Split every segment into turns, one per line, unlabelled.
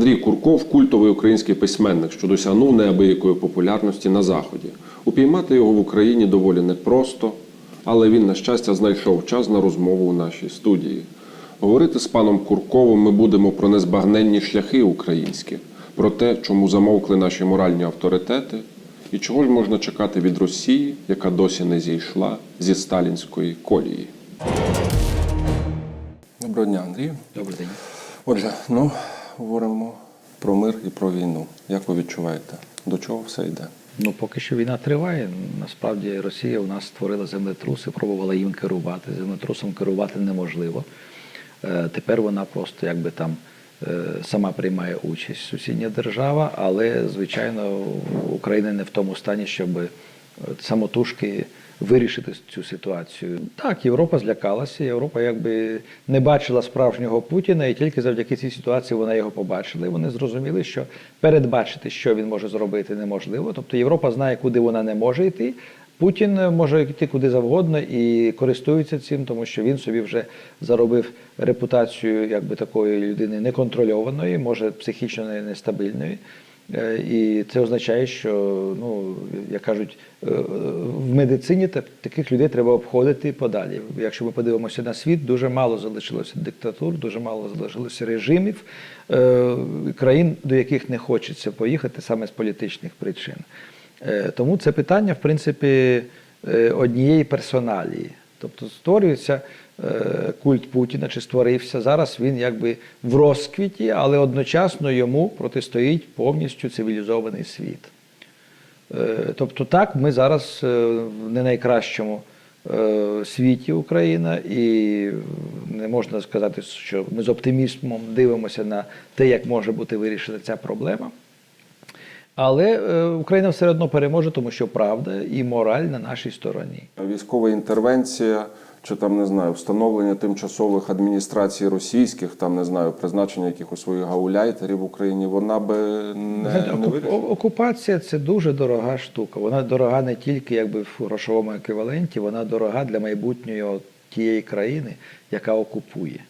Андрій Курков культовий український письменник, що досягнув неабиякої популярності на Заході. Упіймати його в Україні доволі непросто, але він, на щастя, знайшов час на розмову у нашій студії. Говорити з паном Курковим ми будемо про незбагненні шляхи українські, про те, чому замовкли наші моральні авторитети, і чого ж можна чекати від Росії, яка досі не зійшла зі сталінської колії. Доброго дня, Андрію.
Добрий день.
Отже, ну говоримо про мир і про війну. Як ви відчуваєте, до чого все йде?
Ну, поки що війна триває. Насправді Росія у нас створила землетруси, пробувала їм керувати. Землетрусом керувати неможливо. Е, Тепер вона просто якби там е, сама приймає участь сусідня держава, але звичайно Україна не в тому стані, щоб е, самотужки вирішити цю ситуацію. Так, Європа злякалася. Європа якби не бачила справжнього Путіна, і тільки завдяки цій ситуації вона його побачила. І вони зрозуміли, що передбачити, що він може зробити, неможливо. Тобто Європа знає, куди вона не може йти. Путін може йти куди завгодно і користується цим, тому що він собі вже заробив репутацію якби такої людини неконтрольованої, може психічно не- нестабільної. Е, І це означає, що ну як кажуть, е, в медицині та- таких людей треба обходити подалі. Якщо ми подивимося на світ, дуже мало залишилося диктатур, дуже мало залишилося режимів е, країн, до яких не хочеться поїхати саме з політичних причин. Тому це питання, в принципі, однієї персоналії. Тобто створюється культ Путіна чи створився. Зараз він якби в розквіті, але одночасно йому протистоїть повністю цивілізований світ. Е, Тобто, так, ми зараз е, в не найкращому е, світі Україна, і не можна сказати, що ми з оптимізмом дивимося на те, як може бути вирішена ця проблема. Але е, Україна все одно переможе, тому що правда і мораль на нашій стороні.
Військова інтервенція, чи там не знаю, встановлення тимчасових адміністрацій російських, там не знаю, призначення якихось своїх гауляйтерів в Україні, вона би не, не вирішила.
окупація це дуже дорога штука. Вона дорога не тільки якби в грошовому еквіваленті, вона дорога для майбутнього тієї країни, яка окупує.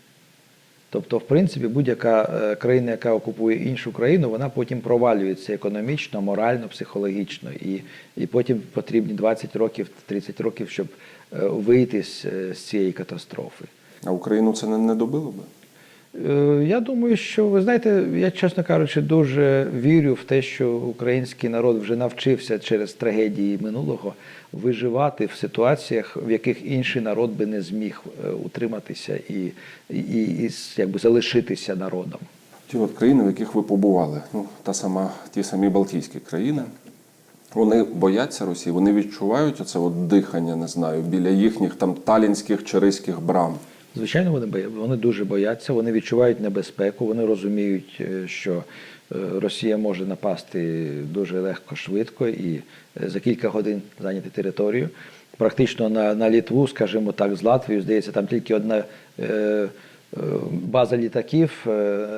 Тобто, в принципі, будь-яка е, країна, яка окупує іншу країну, вона потім провалюється економічно, морально, психологічно. І, і потім потрібні 20 років, 30 років, щоб вийти з, е, цієї катастрофи.
А Україну це не, добило би?
Е, Я думаю, що ви знаєте, я чесно кажучи, дуже вірю в те, що український народ вже навчився через трагедії минулого виживати в ситуаціях, в яких інший народ би не зміг е, утриматися і, і, і якби залишитися народом.
Ті от країни, в яких ви побували, ну та сама, ті самі Балтійські країни, вони бояться Росії, вони відчувають оце от дихання, не знаю, біля їхніх там талінських чи ризьких брам.
Звичайно, вони боя- вони дуже бояться, вони відчувають небезпеку, вони розуміють, е, що е, Росія може напасти дуже легко, швидко і е, за кілька годин зайняти територію. Практично на, на Літву, скажімо так, з Латвією, здається, там тільки одна е, база літаків е,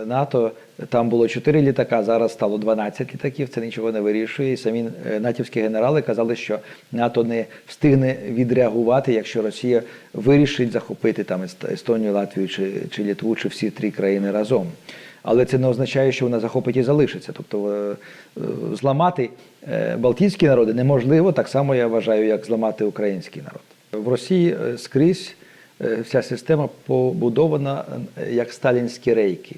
НАТО. Там було 4 літака, зараз стало 12 літаків. Це нічого не вирішує. І самі е, натівські генерали казали, що НАТО не встигне відреагувати, якщо Росія вирішить захопити там Ест- Естонію, Латвію чи, чи Літву, чи всі три країни разом. Але це не означає, що вона захопить і залишиться. Тобто е, е, зламати е, балтійські народи неможливо, так само я вважаю, як зламати український народ. В Росії е, скрізь е, вся система побудована е, як сталінські рейки.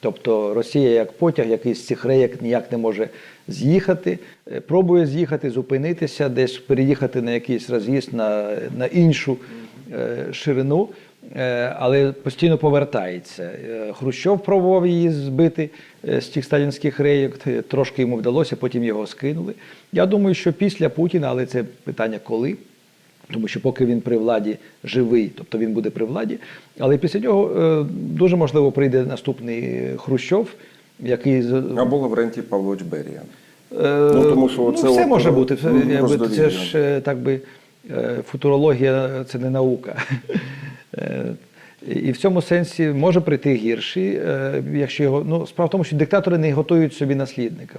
Тобто Росія як потяг, який з цих рейок ніяк не може з'їхати, е, пробує з'їхати, зупинитися, десь переїхати на якийсь роз'їзд на, на іншу е, ширину, е, але постійно повертається. Е, Хрущов пробував її збити е, з цих сталінських рейок, трошки йому вдалося, потім його скинули. Я думаю, що після Путіна, але це питання коли. Тому що поки він при владі живий, тобто він буде при владі, але після нього е, дуже можливо прийде наступний Хрущов, який
Або Лаврентій Павлович Берія.
Е,
Ну, тому що
ну,
оце
все
от,
може
е,
бути. Це,
ну,
це ж так би футурологія це не наука. І в цьому сенсі може прийти гірший, якщо його. Ну, справа в тому, що диктатори не готують собі наслідника.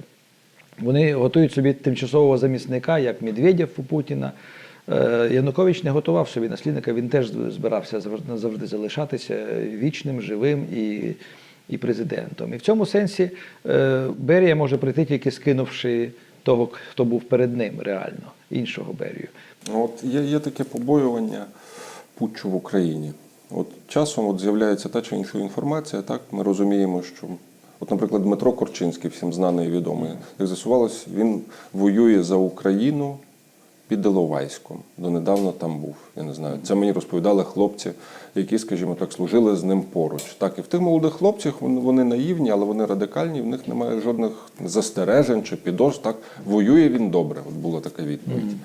Вони готують собі тимчасового замісника, як Медведєв у Путіна. Е, Янукович не готував собі наслідника, він теж збирався завжди залишатися вічним, живим і, і президентом. І в цьому сенсі е, Берія може прийти тільки скинувши того, хто був перед ним реально, іншого Берію.
Ну, От є, є таке побоювання путчу в Україні. От часом от з'являється та чи інша інформація, так ми розуміємо, що, от, наприклад, Дмитро Корчинський, всім знаний і відомий, як з'ясувалось, він воює за Україну під Іловайськом. Донедавна там був. Я не знаю. Це мені розповідали хлопці, які, скажімо так, служили з ним поруч. Так, і в тих молодих хлопцях вони, наївні, але вони радикальні, в них немає жодних застережень чи підозр. Так, воює він добре. От була така відповідь.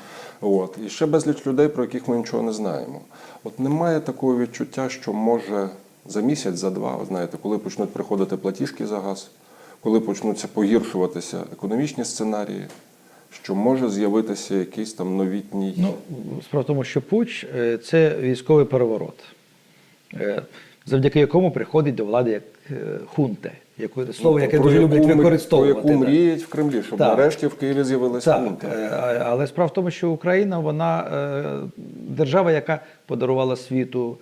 От. І ще безліч людей, про яких ми нічого не знаємо. От немає такого відчуття, що може за місяць, за два, знаєте, коли почнуть приходити платіжки за газ, коли почнуться погіршуватися економічні сценарії, що може з'явитися якийсь там новітній.
Ну, справа в тому, що Пуч е, це військовий переворот, е, завдяки якому приходить до влади як е, хунте, яку слово, яке
Ну,
дуже люблять використовувати.
Про яку мріють в Кремлі, щоб
Так.
нарешті в Києві з'явилася хунта.
але справа в тому, що Україна вона держава, яка подарувала світу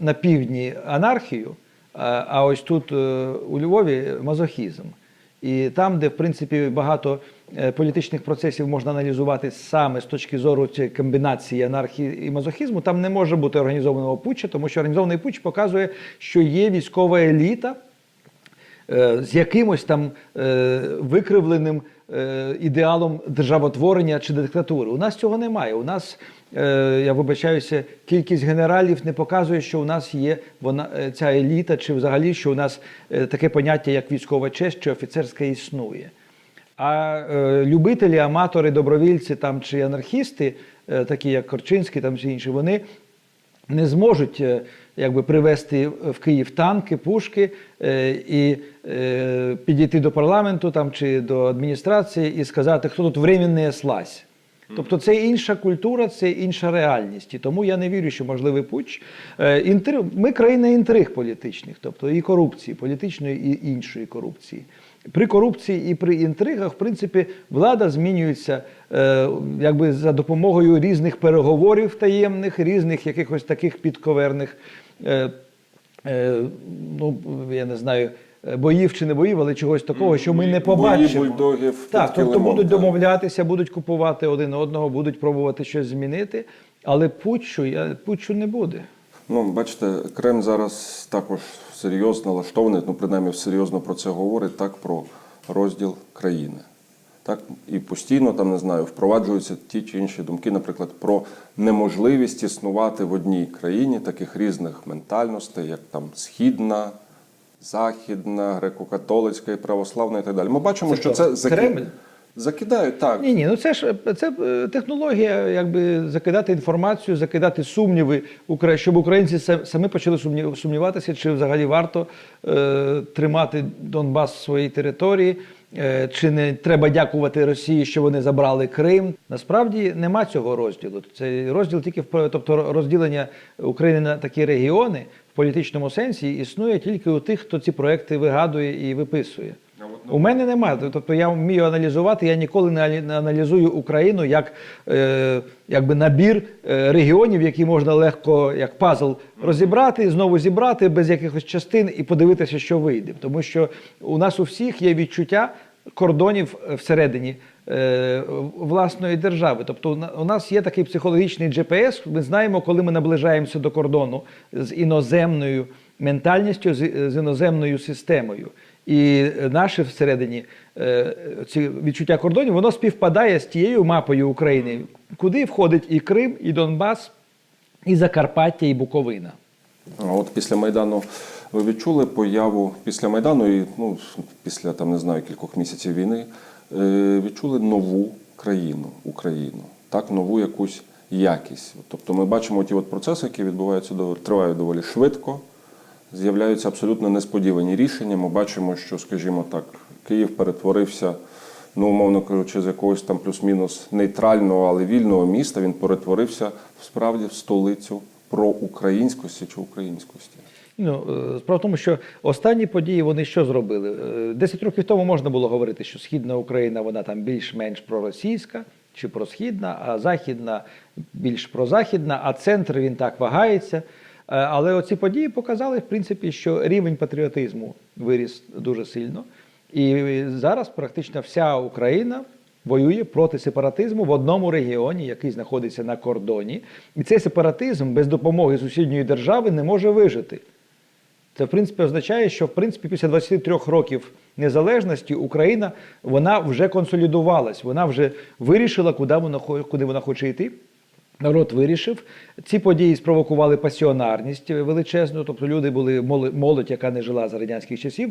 на півдні анархію, а, ось тут у Львові мазохізм. І там, де в принципі багато е, політичних процесів можна аналізувати саме з точки зору цієї комбінації анархії і мазохізму, там не може бути організованого путча, тому що організований путч показує, що є військова еліта, е, з якимось там е, викривленим ідеалом державотворення чи диктатури. У нас цього немає. У нас, е, я вибачаюся, кількість генералів не показує, що у нас є вона е, ця еліта, чи взагалі що у нас е, таке поняття, як військова честь чи офіцерська існує. А е, любителі, аматори, добровільці там чи анархісти, е, такі як Корчинський там чи інші, вони не зможуть е, якби привезти в Київ танки, пушки е, і е, підійти до парламенту там чи до адміністрації і сказати, хто тут временний слазь. Тобто це інша культура, це інша реальність. І тому я не вірю, що можливий путч. Е, Ми країна інтриг політичних, тобто і корупції, політичної і іншої корупції. При корупції і при інтригах, в принципі, влада змінюється е, якби за допомогою різних переговорів таємних, різних якихось таких підковерних, е, е, ну я не знаю, боїв чи не боїв, але чогось такого, що ми не побачимо.
Бульдогів
Так, тобто будуть
так.
домовлятися, будуть купувати один одного, будуть пробувати щось змінити, але путчу, я, путчу не буде.
Ну, бачите, Кремль зараз також серйозно налаштований, ну принаймні серйозно про це говорить, так про розділ країни. Так, і постійно там не знаю, впроваджуються ті чи інші думки, наприклад, про неможливість існувати в одній країні таких різних ментальностей, як там східна, західна, греко-католицька і православна і так далі. Ми бачимо,
Це
що
хто?
це
Кремль?
Закидають так.
Ні, ні, ну це ж це е, технологія, якби закидати інформацію, закидати сумніви, щоб українці самі почали сумні- сумніватися, чи взагалі варто е, тримати Донбас в своїй території, е, чи не треба дякувати Росії, що вони забрали Крим. Насправді нема цього розділу. Цей розділ тільки в тобто розділення України на такі регіони в політичному сенсі існує тільки у тих, хто ці проекти вигадує і виписує. У мене немає. Тобто я вмію аналізувати, я ніколи не алі- не аналізую Україну як е, якби набір е, регіонів, які можна легко як пазл розібрати, знову зібрати без якихось частин і подивитися, що вийде. Тому що у нас у всіх є відчуття кордонів е, всередині е, власної держави. Тобто у на- у нас є такий психологічний GPS, Ми знаємо, коли ми наближаємося до кордону з іноземною ментальністю, з іноземною системою. І наше всередині е, ці відчуття кордонів, воно співпадає з тією мапою України, куди входить і Крим, і Донбас, і Закарпаття, і Буковина.
А от після Майдану ви відчули появу після Майдану і ну, після там не знаю кількох місяців війни, е, відчули нову країну, Україну, так, нову якусь якість. Тобто ми бачимо ті от процеси, які відбуваються тривають доволі швидко, з'являються абсолютно несподівані рішення. Ми бачимо, що, скажімо так, Київ перетворився. Ну, умовно кажучи, з якогось там плюс-мінус нейтрального, але вільного міста він перетворився справді в столицю проукраїнськості чи українськості.
Ну, е, справа в тому, що останні події вони що зробили? Е, Десять років тому можна було говорити, що Східна Україна вона там більш-менш проросійська чи просхідна, а Західна більш прозахідна, а центр він так вагається. Але оці події показали, в принципі, що рівень патріотизму виріс дуже сильно. І зараз практично вся Україна воює проти сепаратизму в одному регіоні, який знаходиться на кордоні. І цей сепаратизм без допомоги сусідньої держави не може вижити. Це в принципі означає, що в принципі після 23 років незалежності Україна вона вже консолідувалась, вона вже вирішила, куди вона куди вона хоче йти. Народ вирішив. Ці події спровокували пасіонарність величезну. Тобто люди були молодь, яка не жила за радянських часів,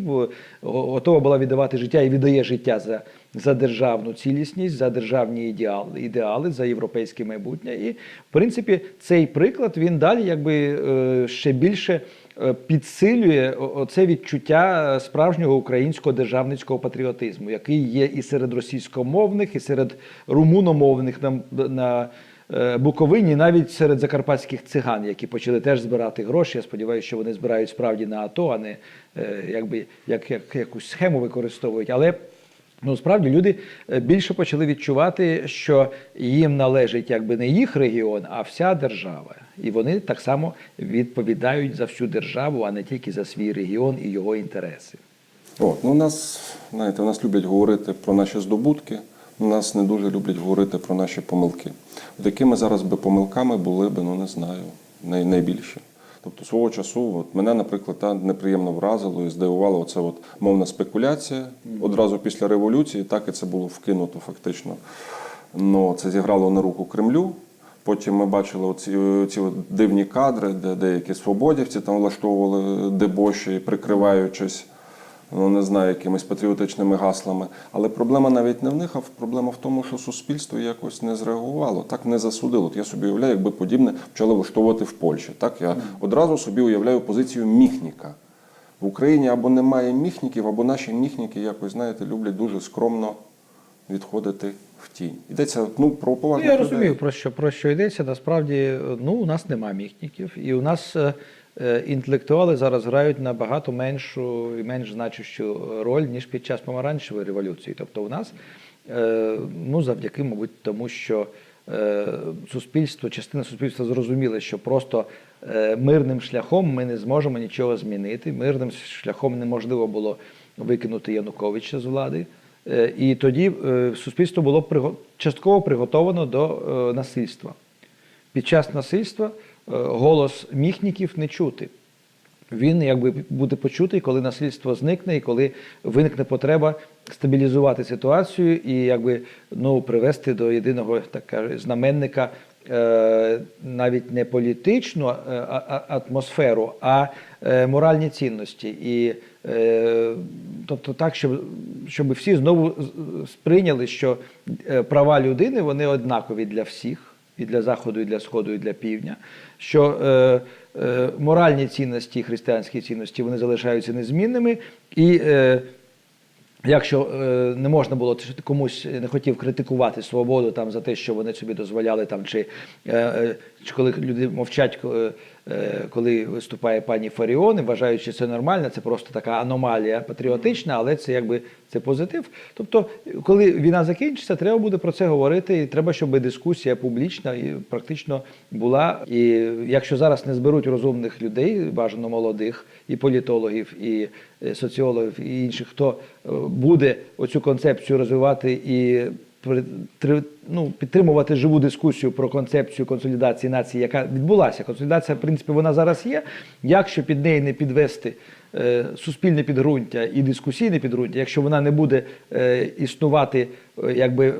готова була віддавати життя і віддає життя за, за державну цілісність, за державні ідеали, ідеали, за європейське майбутнє. І в принципі цей приклад він далі якби е, ще більше е, підсилює оце відчуття справжнього українського державницького патріотизму, який є і серед російськомовних, і серед румуномовних на, на Буковині, навіть серед закарпатських циган, які почали теж збирати гроші. Я сподіваюся, що вони збирають справді на АТО, а не е, якби як, як якусь схему використовують. Але Ну, справді люди е, більше почали відчувати, що їм належить якби не їх регіон, а вся держава. І вони так само відповідають за всю державу, а не тільки за свій регіон і його інтереси.
От, ну, у нас, знаєте, у нас люблять говорити про наші здобутки, нас не дуже люблять говорити про наші помилки. От якими зараз би помилками були би, ну не знаю, най, найбільші. Тобто свого часу, от мене, наприклад, та неприємно вразило і здивувало оце от мовна спекуляція. Одразу після революції, так і це було вкинуто фактично. Ну, це зіграло на руку Кремлю. Потім ми бачили оці, ці дивні кадри, де деякі свободівці там влаштовували дебоші, прикриваючись, ну не знаю, якимись патріотичними гаслами. Але проблема навіть не в них, а проблема в тому, що суспільство якось не зреагувало, так не засудило. От я собі уявляю, якби подібне почали влаштовувати в Польщі. Так я одразу собі уявляю позицію міхніка. В Україні або немає міхніків, або наші міхніки якось, знаєте, люблять дуже скромно відходити в тінь. Йдеться ну, про
Ну, я розумію, про що, про що йдеться. Насправді, ну, у нас нема міхніків, і у нас е, інтелектуали зараз грають набагато меншу і менш значущу роль, ніж під час помаранчевої революції. Тобто, у нас, е, ну, завдяки, мабуть, тому, що е, суспільство, частина суспільства зрозуміла, що просто е, мирним шляхом ми не зможемо нічого змінити. Мирним шляхом неможливо було викинути Януковича з влади. Е, І тоді е, суспільство було частково приготовано до е, насильства. Під час насильства е, голос міхніків не чути. Він якби буде почутий, коли насильство зникне, і коли виникне потреба стабілізувати ситуацію і якби ну привести до єдиного так каже, знаменника е, навіть не політичну е, атмосферу, а е, моральні цінності. І е, тобто так, щоб, щоб всі знову сприйняли, що е, права людини вони однакові для всіх і для заходу, і для сходу, і для півдня. Що е, е, моральні цінності, християнські цінності, вони залишаються незмінними. І е, якщо е, не можна було комусь не хотів критикувати свободу там за те, що вони собі дозволяли там, чи, е, е, чи коли люди мовчать, коли виступає пані Фаріон, що це нормально, це просто така аномалія патріотична, але це якби це позитив. Тобто, коли війна закінчиться, треба буде про це говорити, і треба, щоб дискусія публічна і практично була. І якщо зараз не зберуть розумних людей, бажано молодих, і політологів, і е, соціологів, і інших, хто е, буде оцю концепцію розвивати і ну, підтримувати живу дискусію про концепцію консолідації нації, яка відбулася. Консолідація, в принципі, вона зараз є. Якщо під неї не підвести е, суспільне підґрунтя і дискусійне підґрунтя, якщо вона не буде е, існувати е, якби е,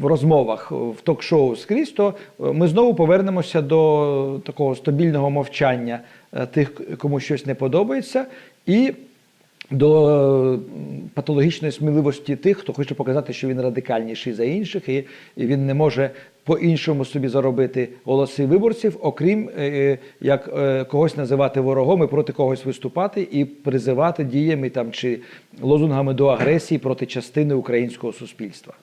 в розмовах, е, в ток-шоу скрізь, то е, ми знову повернемося до такого стабільного мовчання е, тих, кому щось не подобається, і до е, патологічної сміливості тих, хто хоче показати, що він радикальніший за інших, і, він не може по-іншому собі заробити голоси виборців, окрім е, як е, когось називати ворогом і проти когось виступати і призивати діями там чи лозунгами до агресії проти частини українського суспільства.